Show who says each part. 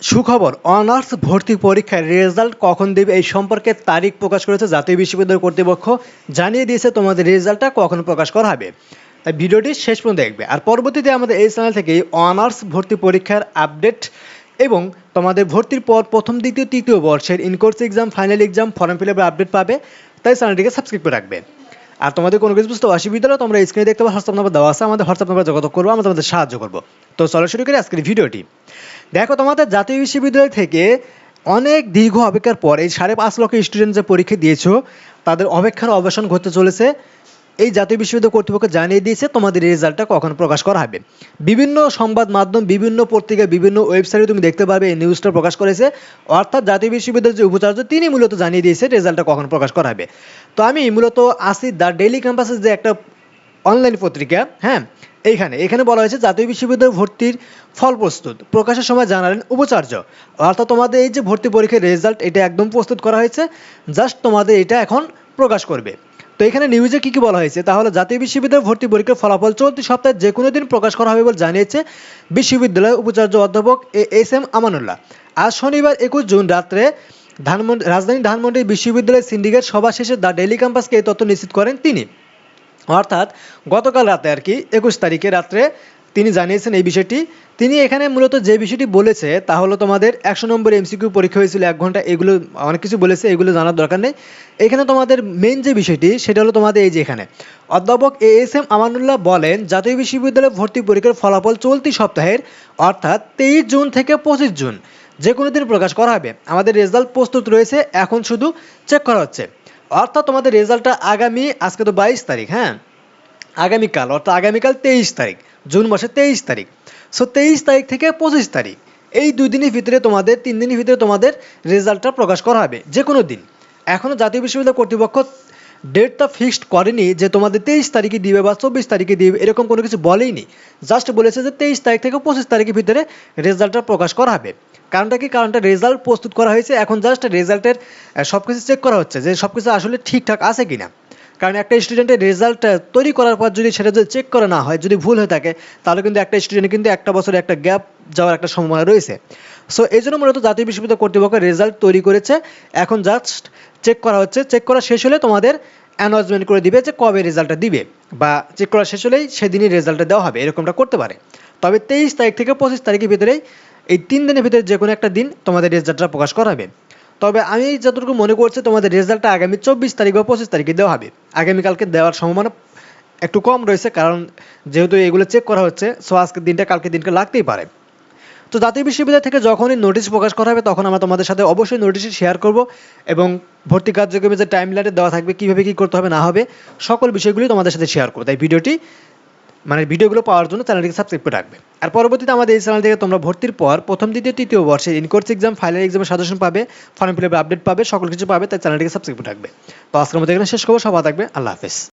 Speaker 1: সুখবর, অনার্স ভর্তি পরীক্ষার রেজাল্ট কখন দেবে এই সম্পর্কে তারিখ প্রকাশ করেছে জাতীয় বিশ্ববিদ্যালয় কর্তৃপক্ষ। জানিয়ে দিয়েছে তোমাদের রেজাল্টটা কখন প্রকাশ করা হবে। তাই ভিডিওটি শেষ পর্যন্ত দেখবে। আর পরবর্তীতে আমাদের এই চ্যানেল থেকে অনার্স ভর্তি পরীক্ষার আপডেট এবং তোমাদের ভর্তির পর প্রথম দ্বিতীয়, তৃতীয় বর্ষের in course exam final exam form fill update পাবে। তাই চ্যানেলটিকে সাবস্ক্রাইব করে রাখবে। আর তোমাদের কোনো কিছু বুঝতে অসুবিধা হলে তোমরা স্ক্রিনে দেখতে পাবো হোয়াটসঅ্যাপ নাম্বার দেওয়া আছে, আমাদের হোয়াটসঅ্যাপ নাম্বার যোগাযোগ করব, আমরা তোমাদের সাহায্য করব। তো চলো শুরু করি আজকের ভিডিওটি। দেখো, তোমাদের জাতীয় বিশ্ববিদ্যালয় থেকে অনেক দীর্ঘ অপেক্ষার পরে, এই সাড়ে পাঁচ লক্ষ স্টুডেন্ট যে পরীক্ষা দিয়েছ, তাদের অপেক্ষার অবসান ঘটতে চলেছে। এই জাতীয় বিশ্ববিদ্যালয় কর্তৃপক্ষ জানিয়ে দিয়েছে তোমাদের রেজাল্টটা কখন প্রকাশ করা হবে। বিভিন্ন সংবাদ মাধ্যম, বিভিন্ন পত্রিকা, বিভিন্ন ওয়েবসাইটে তুমি দেখতে পারবে এই নিউজটা প্রকাশ করেছে। অর্থাৎ জাতীয় বিশ্ববিদ্যালয়ের যে উপাচার্য, তিনি মূলত জানিয়ে দিয়েছে রেজাল্টটা কখন প্রকাশ করা হবে। তো আমি মূলত আসি দ্য ডেইলি ক্যাম্পাসের যে একটা অনলাইন পত্রিকা হ্যাঁ এইখানে। এখানে বলা হয়েছে জাতীয় বিশ্ববিদ্যালয় ভর্তির ফল প্রস্তুত। প্রকাশের সময় জানালেন উপাচার্য। অর্থাৎ তোমাদের এই যে ভর্তি পরীক্ষার রেজাল্ট, এটা একদম প্রস্তুত করা হয়েছে। জাস্ট তোমাদের এটা এখন প্রকাশ করবে। তো এখানে নিউজে কি কি বলা হয়েছে? তাহলে জাতীয় বিশ্ববিদ্যালয় ভর্তি পরীক্ষার ফলাফল চলতি সপ্তাহে যে কোনো দিন প্রকাশ করা হবে বলে জানিয়েছে বিশ্ববিদ্যালয়ের উপাচার্য অধ্যাপক এ এস এম আমানুল্লাহ। আজ শনিবার একুশ জুন রাত্রে ধানমন্ডি রাজধানী ধানমন্ডি বিশ্ববিদ্যালয়ের সিন্ডিকেট সভা শেষে দ্য ডেলি ক্যাম্পাসকে এই তথ্য নিশ্চিত করেন তিনি। অর্থাৎ গতকাল রাতে আর কি, একুশ তারিখে রাত্রে তিনি জানিয়েছেন এই বিষয়টি। তিনি এখানে মূলত যে বিষয়টি বলেছে, তা হলো তোমাদের একশো নম্বর এমসিকিউ পরীক্ষা হয়েছিল এক ঘণ্টা, এগুলো অনেক কিছু বলেছে, এগুলো জানার দরকার নেই। এখানে তোমাদের মেন যে বিষয়টি, সেটা হলো তোমাদের এই যে এখানে। অধ্যাপক এ এস এম আমানুল্লাহ বলেন, জাতীয় বিশ্ববিদ্যালয়ে ভর্তি পরীক্ষার ফলাফল চলতি সপ্তাহের, অর্থাৎ তেইশ জুন থেকে পঁচিশ জুন, যে কোনো দিন প্রকাশ করা হবে। আমাদের রেজাল্ট প্রস্তুত রয়েছে, এখন শুধু চেক করা হচ্ছে। অর্থাৎ তোমাদের রেজাল্টটা আগামী, আজকে তো বাইশ তারিখ হ্যাঁ? আগামীকাল, অর্থাৎ আগামীকাল তেইশ তারিখ, জুন মাসের তেইশ তারিখ। সো তেইশ তারিখ থেকে পঁচিশ তারিখ, এই দুই দিনের ভিতরে তোমাদের, তিন দিনের ভিতরে তোমাদের রেজাল্টটা প্রকাশ করা হবে যে কোনো দিন। এখনও জাতীয় বিশ্ববিদ্যালয় কর্তৃপক্ষ ডেটটা ফিক্সড করেনি যে তোমাদের তেইশ তারিখে দিবে বা চব্বিশ তারিখে দিবে, এরকম কোনো কিছু বলেইনি। জাস্ট বলেছে যে তেইশ তারিখ থেকে পঁচিশ তারিখের ভিতরে রেজাল্টটা প্রকাশ করা হবে। কারণটা কি? কারণটা রেজাল্ট প্রস্তুত করা হয়েছে, এখন জাস্ট রেজাল্টের সব কিছু চেক করা হচ্ছে যে সব কিছু আসলে ঠিকঠাক আছে কিনা। কারণ একটা স্টুডেন্টের রেজাল্ট তৈরি করার পর যদি সেটা যদি চেক করা না হয়, যদি ভুল হয়ে থাকে, তাহলে কিন্তু একটা স্টুডেন্ট কিন্তু একটা বছরে একটা গ্যাপ যাওয়ার একটা সম্ভাবনা রয়েছে। সো এই জন্য মূলত জাতীয় বিশ্ববিদ্যালয় কর্তৃপক্ষ রেজাল্ট তৈরি করেছে। এখন জাস্ট চেক করা হচ্ছে। চেক করা শেষ হলে তোমাদের অ্যানাউন্সমেন্ট করে দিবে যে কবে রেজাল্টটা দিবে বা চেক করা শেষ হলেই সেদিনই রেজাল্টটা দেওয়া হবে, এরকমটা করতে পারে। তবে তেইশ তারিখ থেকে পঁচিশ তারিখের ভিতরেই, এই তিন দিনের ভিতরে যে কোনো একটা দিন তোমাদের রেজাল্টটা প্রকাশ করা হবে। তবে আমি যতটুকু মনে করছি, তোমাদের রেজাল্টটা আগামী চব্বিশ তারিখ বা পঁচিশ তারিখে দেওয়া হবে। আগামীকালকে দেওয়ার সম্ভাবনা একটু কম রয়েছে, কারণ যেহেতু এগুলো চেক করা হচ্ছে সো আজকের দিনটা কালকে দিনকে লাগতেই পারে। তো জাতীয় বিশ্ববিদ্যালয় থেকে যখনই নোটিশ প্রকাশ করা হবে, তখন আমরা তোমাদের সাথে অবশ্যই নোটিশটি শেয়ার করব এবং ভর্তি কার্যক্রমে যে টাইম লাইনে দেওয়া থাকবে, কীভাবে কী করতে হবে, না হবে, সকল বিষয়গুলি তোমাদের সাথে শেয়ার করব। তাই ভিডিওটি মানে ভিডিওগুলো পাওয়ার জন্য চ্যানেলটিকে সাবস্ক্রাইব করে রাখবে। আর পরবর্তীতে আমাদের এই চ্যানেল থেকে তোমরা ভর্তির পর প্রথম, দ্বিতীয়, তৃতীয় বর্ষে ইনকোর্স এক্সাম ফাইনাল এক্সামের সাজেশন পাবে ফর্ম ফিল আপডেট পাবে, সকল কিছু পাবে, তাই চ্যানেলটিকে সাবস্ক্রাইব করে রাখবে। তো আজকের মধ্যে এখানে শেষ খবর সবাই থাকবে, আল্লাহ হাফেজ।